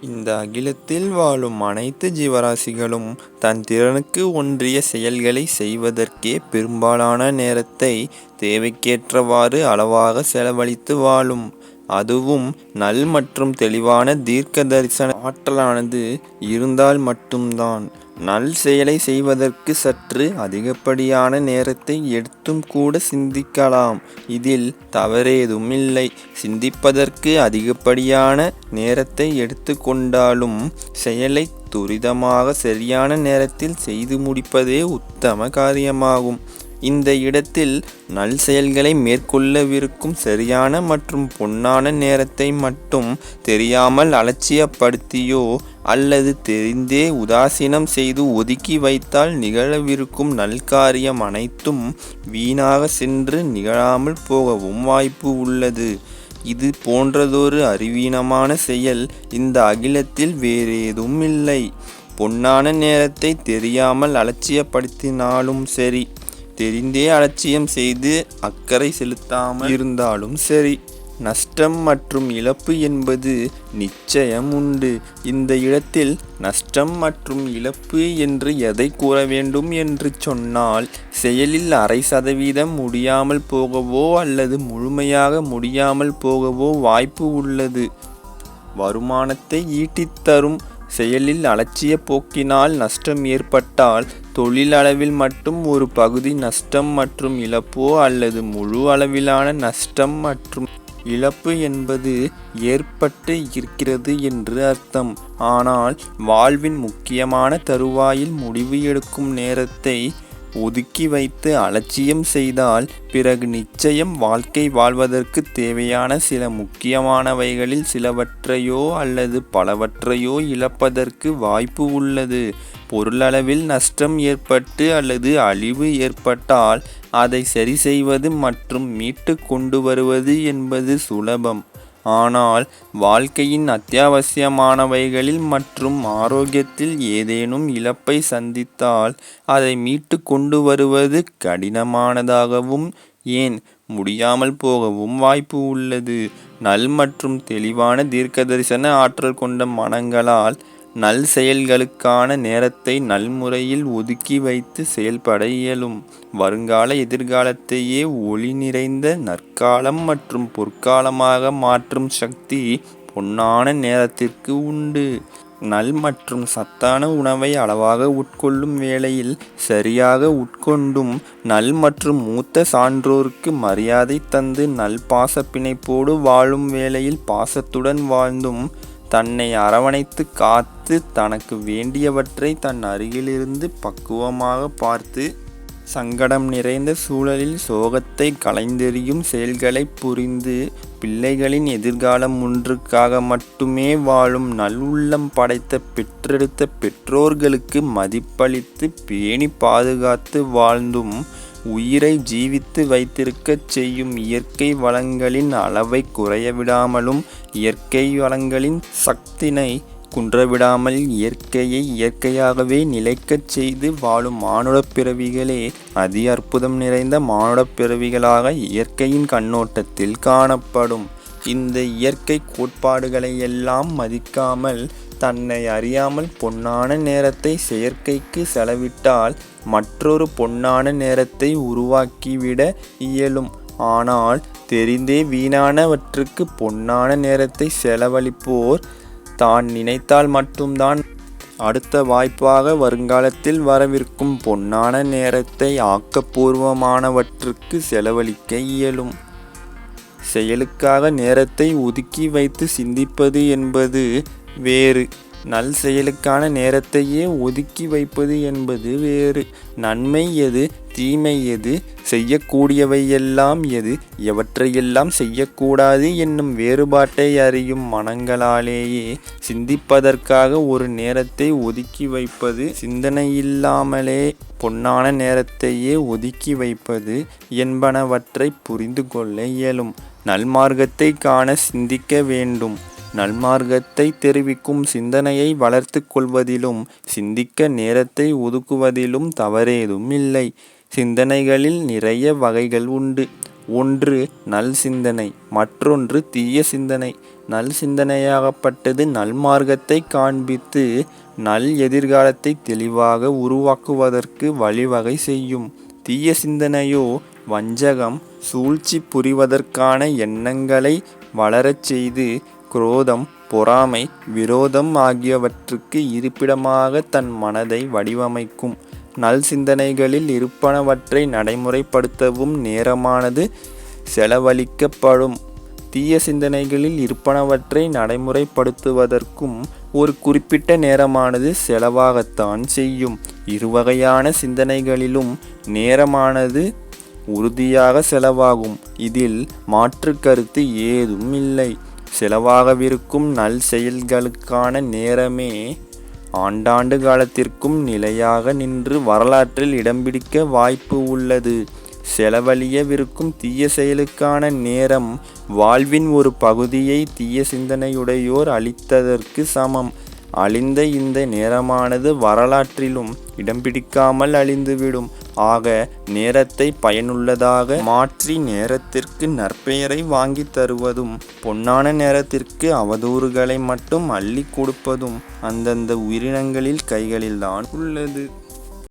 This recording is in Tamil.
இந்த அகிலத்தில் வாழும் அனைத்து ஜீவராசிகளும் தன் திறனுக்கு ஒன்றிய செயல்களை செய்வதற்கே பெரும்பாலான நேரத்தை தேவைக்கேற்றவாறு அளவாக செலவழித்து வாழும். அதுவும் நல் மற்றும் தெளிவான தீர்க்க தரிசன ஆற்றலானது இருந்தால் மட்டும்தான். நல் செயலை செய்வதற்கு சற்று அதிகப்படியான நேரத்தை எடுத்தும் கூட சிந்திக்கலாம். இதில் தவறேதுமில்லை. சிந்திப்பதற்கு அதிகப்படியான நேரத்தை எடுத்துக்கொண்டாலும் செயலை துரிதமாக சரியான நேரத்தில் செய்து முடிப்பதே உத்தம காரியமாகும். இந்த இடத்தில் நல் செயல்களை மேற்கொள்ளவிருக்கும் சரியான மற்றும் பொன்னான நேரத்தை மட்டும் தெரியாமல் அலட்சியப்படுத்தியோ அல்லது தெரிந்தே உதாசீனம் செய்து ஒதுக்கி வைத்தால் நிகழவிருக்கும் நல்காரியம் அனைத்தும் வீணாக சென்று நிகழாமல் போகவும் வாய்ப்பு உள்ளது. இது போன்றதொரு அறிவீனமான செயல். இந்த அகிலத்தில் வேறேதும் இல்லை. பொன்னான நேரத்தை தெரியாமல் அலட்சியப்படுத்தினாலும் சரி, தெரிந்தே அலட்சியம் செய்து அக்கறை செலுத்தாமல் இருந்தாலும் சரி, நஷ்டம் மற்றும் இழப்பு என்பது நிச்சயம் உண்டு. இந்த இடத்தில் நஷ்டம் மற்றும் இழப்பு என்று எதை கூற வேண்டும் என்று சொன்னால் செயலில் அரை சதவீதம் முடியாமல் போகவோ அல்லது முழுமையாக முடியாமல் போகவோ வாய்ப்பு உள்ளது. வருமானத்தை ஈட்டித்தரும் செயலில் அலட்சிய போக்கினால் நஷ்டம் ஏற்பட்டால் தொழில் அளவில் மட்டும் ஒரு பகுதி நஷ்டம் மற்றும் இழப்போ அல்லது முழு அளவிலான நஷ்டம் மற்றும் இழப்பு என்பது ஏற்பட்டு இருக்கிறது என்று அர்த்தம். ஆனால் வாழ்வின் முக்கியமான தருவாயில் முடிவு எடுக்கும் நேரத்தை ஒதுக்கி வைத்து அலட்சியம் செய்தால் பிறகு நிச்சயம் வாழ்க்கை வாழ்வதற்குத் தேவையான சில முக்கியமானவைகளில் சிலவற்றையோ அல்லது பலவற்றையோ இழப்பதற்கு வாய்ப்பு உள்ளது. பொருளளவில் நஷ்டம் ஏற்பட்டு அல்லது அழிவு ஏற்பட்டால் அதை சரி செய்வது மற்றும் மீட்டு கொண்டு வருவது என்பது சுலபம். ஆனால் வாழ்க்கையின் அத்தியாவசியமானவைகளில் மற்றும் ஆரோக்கியத்தில் ஏதேனும் இழப்பை சந்தித்தால் அதை மீட்டு கொண்டு வருவது கடினமானதாகவும் ஏன் முடியாமல் போகவும் வாய்ப்பு உள்ளது. நல் மற்றும் தெளிவான தீர்க்கதரிசன ஆற்றல் கொண்ட மனங்களால் நல் செயல்களுக்கான நேரத்தை நல்முறையில் ஒதுக்கி வைத்து செயல்பட இயலும். வருங்கால எதிர்காலத்தையே ஒளி நிறைந்த நற்காலம் மற்றும் பொற்காலமாக மாற்றும் சக்தி பொன்னான நேரத்திற்கு உண்டு. நல் மற்றும் சத்தான உணவை அளவாக உட்கொள்ளும் வேளையில் சரியாக உட்கொண்டும் நல் மற்றும் மூத்த சான்றோருக்கு மரியாதை தந்து நல் பாச பிணைப்போடு வாழும் வேளையில் பாசத்துடன் வாழ்ந்தும் தன்னை அரவணைத்து காத்து தனக்கு வேண்டியவற்றை தன் அருகிலிருந்து பக்குவமாக பார்த்து சங்கடம் நிறைந்த சூழலில் சோகத்தை களைந்தெறியும் செயல்களைப் புரிந்து பிள்ளைகளின் எதிர்காலம் ஒன்றுக்காக மட்டுமே வாழும் நல் உள்ளம் படைத்த பெற்றெடுத்த பெற்றோர்களுக்கு மதிப்பளித்து பேணி பாதுகாத்து வாழ்ந்தும் உயிரை ஜீவித்து வைத்திருக்கச் செய்யும் இயற்கை வளங்களின் அளவைக் குறையவிடாமலும் இயற்கை வளங்களின் சக்தினை குன்றவிடாமல் இயற்கையை இயற்கையாகவே நிலைக்கச் செய்து வாழும் மானுடப் பிறவிகளே அதி அற்புதம் நிறைந்த மானுடப் பிறவிகளாக இயற்கையின் கண்ணோட்டத்தில் காணப்படும். இந்த இயற்கைக் கோட்பாடுகளையெல்லாம் மதிக்காமல் தன்னை அறியாமல் பொன்னான நேரத்தை செயற்கைக்கு செலவிட்டால் மற்றொரு பொன்னான நேரத்தை உருவாக்கிவிட இயலும். ஆனால் தெரிந்தே வீணானவற்றுக்கு பொன்னான நேரத்தை செலவழிப்போர் தான் நினைத்தால் மட்டும்தான் அடுத்த வாய்ப்பாக வருங்காலத்தில் வரவிருக்கும் பொன்னான நேரத்தை ஆக்கப்பூர்வமானவற்றுக்கு செலவழிக்க இயலும். செயலுக்காக நேரத்தை ஒதுக்கி வைத்து சிந்திப்பது என்பது வேறு. நல் செயலுக்கான நேரத்தையே ஒதுக்கி வைப்பது என்பது வேறு. நன்மை எது தீமை எது செய்யக்கூடியவையெல்லாம் எது எவற்றையெல்லாம் செய்யக்கூடாது என்னும் வேறுபாட்டை அறியும் மனங்களாலேயே சிந்திப்பதற்காக ஒரு நேரத்தை ஒதுக்கி வைப்பது சிந்தனையில்லாமலே பொன்னான நேரத்தையே ஒதுக்கி வைப்பது என்பனவற்றை புரிந்து கொள்ள இயலும். நல்மார்க்கத்தைக் காண சிந்திக்க வேண்டும். நல்மார்க்கத்தை தெரிவிக்கும் சிந்தனையை வளர்த்து கொள்வதிலும் சிந்திக்க நேரத்தை ஒதுக்குவதிலும் தவறேதும் இல்லை சிந்தனைகளில் நிறைய வகைகள் உண்டு. ஒன்று நல் சிந்தனை. மற்றொன்று தீய சிந்தனை. நல் சிந்தனையாகப்பட்டது நல்மார்க்கத்தை காண்பித்து நல் எதிர்காலத்தை தெளிவாக உருவாக்குவதற்கு வழிவகை செய்யும். தீய சிந்தனையோ வஞ்சகம் சூழ்ச்சி புரிவதற்கான எண்ணங்களை வளரச் செய்து குரோதம் பொறாமை விரோதம் ஆகியவற்றுக்கு இருப்பிடமாக தன் மனதை வடிவமைக்கும். நல் சிந்தனைகளில் இருப்பனவற்றை நடைமுறைப்படுத்தவும் நேரமானது செலவழிக்கப்படும். தீய சிந்தனைகளில் இருப்பனவற்றை நடைமுறைப்படுத்துவதற்கும் ஒரு குறிப்பிட்ட நேரமானது செலவாகத்தான் செய்யும். இருவகையான சிந்தனைகளிலும் நேரமானது உறுதியாக செலவாகும். இதில் மாற்று கருத்து ஏதும் இல்லை. செலவாகவிருக்கும் நல் செயல்களுக்கான நேரமே ஆண்டாண்டு காலத்திற்கும் நிலையாக நின்று வரலாற்றில் இடம் பிடிக்க வாய்ப்பு உள்ளது. செலவழியவிருக்கும் தீய செயலுக்கான நேரம் வாழ்வின் ஒரு பகுதியை தீய சிந்தனையுடையோர் அழித்ததற்கு சமம். அழிந்த இந்த நேரமானது வரலாற்றிலும் இடம் பிடிக்காமல் அழிந்துவிடும். ஆக நேரத்தை பயனுள்ளதாக மாற்றி நேரத்திற்கு நற்பெயரை வாங்கி தருவதும் பொன்னான நேரத்திற்கு அவதூறுகளை மட்டும் அள்ளி கொடுப்பதும் அந்தந்த உயிரினங்களில் கைகளில்தான் உள்ளது.